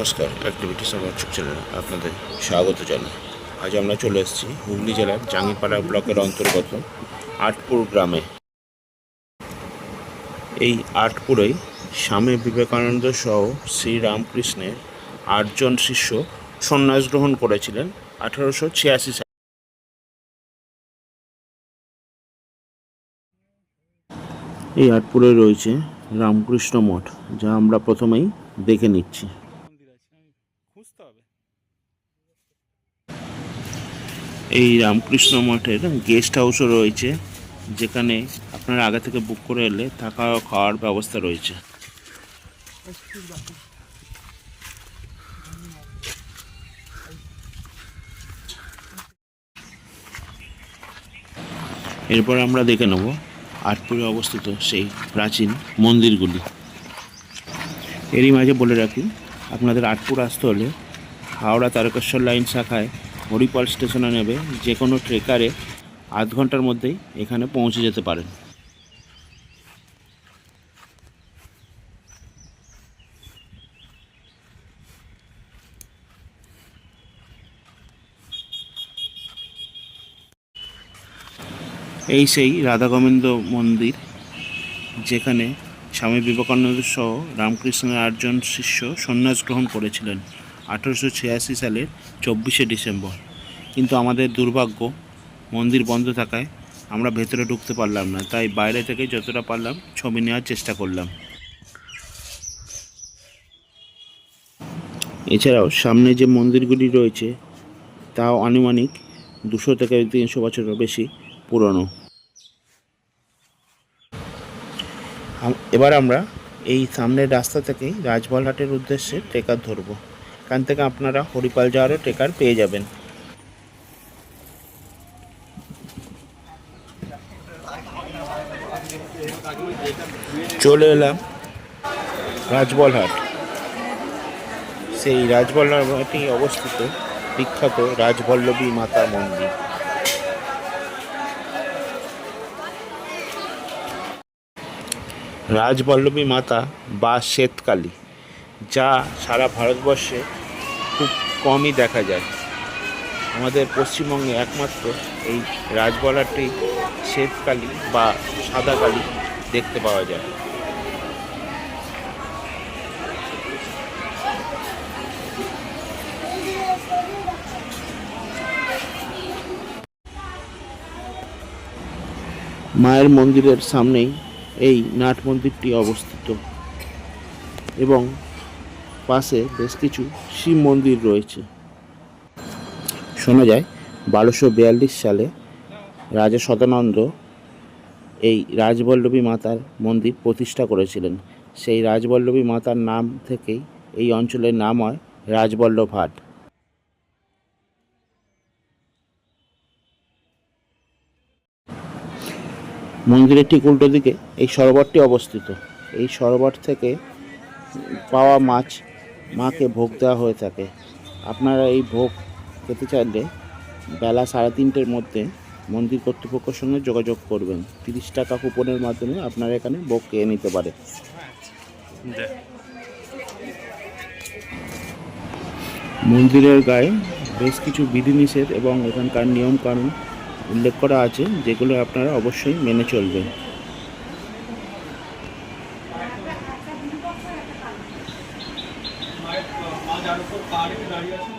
নমস্কার অ্যাক্টিভিটি সমাচক চ্যানেলে আপনাদের স্বাগত জানাই। আজ আমরা চলে এসেছি হুগলি জেলার জাঙ্গিপাড়া ব্লকের অন্তর্গত আটপুর গ্রামে। এই আটপুরেই স্বামী বিবেকানন্দ সহ শ্রীরামকৃষ্ণের আটজন শিষ্য সন্ন্যাস গ্রহণ করেছিলেন আঠারোশো ছিয়াশি সালে। এই আটপুরে রয়েছে রামকৃষ্ণ মঠ, যা আমরা প্রথমেই দেখে নিচ্ছি মন্দির আছে আমি খুঁজতে হবে এই রামকৃষ্ণ মঠের গেস্ট হাউসও রয়েছে, যেখানে আপনারা আগে থেকে বুক করে এলে থাকা খাওয়ার ব্যবস্থা রয়েছে। এরপর আমরা দেখে নেব আটপুরে অবস্থিত সেই প্রাচীন মন্দিরগুলি। এরই মাঝে বলে রাখি, আপনাদের আটপুর আসতে হলে হাওড়া তারকেশ্বর লাইন শাখায় হরিপাল স্টেশনে নেবে যে কোনো ট্রেকারে আধ ঘণ্টার মধ্যেই এখানে পৌঁছে যেতে পারেন। এই সেই রাধা গোবিন্দ মন্দির, যেখানে স্বামী বিবেকানন্দ সহ রামকৃষ্ণের আটজন শিষ্য সন্ন্যাস গ্রহণ করেছিলেন। আঠারোশো ছিয়াশি সালের চব্বিশে ডিসেম্বর। কিন্তু আমাদের দুর্ভাগ্য, মন্দির বন্ধ থাকায় আমরা ভেতরে ঢুকতে পারলাম না, তাই বাইরে থেকে যতটা পারলাম ছবি নেওয়ার চেষ্টা করলাম। এছাড়াও সামনে যে মন্দিরগুলি রয়েছে, তাও আনুমানিক দুশো থেকে তিনশো বছরেরও বেশি পুরনো। এবার আমরা এই সামনের রাস্তা থেকেই রাজবলহাটের উদ্দেশ্যে ট্রেকার ধরবো। এখান থেকে আপনারা হরিপাল যাওয়ারও ট্রেকার পেয়ে যাবেন। চলে এলাম রাজবলহাট। সেই রাজবলহাটে অবস্থিত বিখ্যাত রাজবল্লভী মাতা মন্দির। রাজবল্লভী মাতা বা শ্বেতকালী, যা সারা ভারতবর্ষে খুব কমই দেখা যায়। আমাদের পশ্চিমবঙ্গে একমাত্র এই রাজবলাটি শ্বেতকালী বা সাদা কালী দেখতে পাওয়া যায়। মায়ের মন্দিরের সামনেই এই নাট মন্দিরটি অবস্থিত এবং পাশে বেশ কিছু শিব মন্দির রয়েছে। শোনা যায়, বারোশো বিয়াল্লিশ সালে রাজা সদানন্দ এই রাজবল্লভী মাতার মন্দির প্রতিষ্ঠা করেছিলেন। সেই রাজবল্লভী মাতার নাম থেকেই এই অঞ্চলের নাম হয় রাজবল্লভহাট মন্দিরের ঠিক উল্টো দিকে এই সরোবরটি অবস্থিত। এই সরোবর থেকে পাওয়া মাছ মাকে ভোগ দেওয়া হয়ে থাকে। আপনারা এই ভোগ খেতে চাইলে বেলা সাড়ে তিনটের মধ্যে মন্দির কর্তৃপক্ষের সঙ্গে যোগাযোগ করবেন। তিরিশ টাকা কুপনের মাধ্যমে আপনারা এখানে ভোগ খেয়ে নিতে পারে মন্দিরের গায়ে বেশ কিছু বিধিনিষেধ এবং এখানকার নিয়ম কানুন উল্লেখ করা আছে, যেগুলো আপনারা অবশ্যই মেনে চলবেন। মা যার উপর পাহাড়ে দাঁড়িয়ে আছে